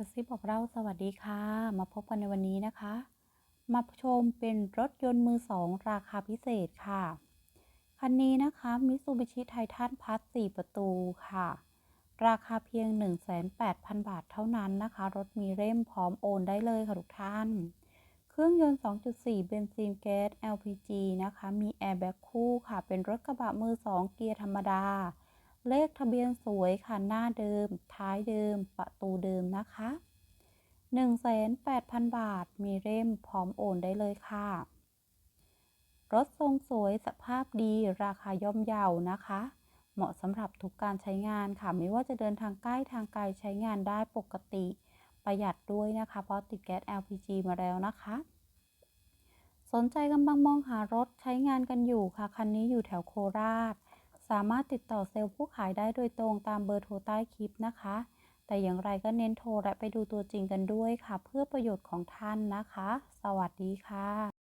กระซิบบอกเราสวัสดีค่ะ มาพบกันในวันนี้นะคะ มาชมเป็นรถยนต์มือสองราคาพิเศษค่ะ คันนี้นะคะมิซูบิชิไททันพัส4ประตูค่ะ ราคาเพียง 1,800 บาทเท่านั้นนะคะ รถมีเล่มพร้อมโอนได้เลยค่ะทุกท่าน เครื่องยนต์ 2.4 เบนซินแก๊ส LPG นะคะ มีแอร์แบ็คู่ค่ะ เป็นรถกระบะมือสองเกียร์ธรรมดา เลขทะเบียนสวยค่ะ หน้าเดิม ท้ายเดิม ประตูเดิมนะคะ 1,800 บาท มีเล่มพร้อมโอนได้เลยค่ะ รถทรงสวยสภาพดี ราคาย่อมเยานะคะ เหมาะสำหรับทุกการใช้งานค่ะ ไม่ว่าจะเดินทางใกล้ทางไกลใช้งานได้ปกติ ประหยัดด้วยนะคะ เพราะติดแก๊ส LPG มาแล้วนะคะ สนใจกำลังมองหารถใช้งานกันอยู่ค่ะ คันนี้อยู่แถวโคราช สามารถติดต่อเซลล์ผู้ขายได้โดยตรงตามเบอร์โทรใต้คลิปนะคะ แต่อย่างไรก็เน้นโทรและไปดูตัวจริงกันด้วยค่ะ เพื่อประโยชน์ของท่านนะคะ สวัสดีค่ะ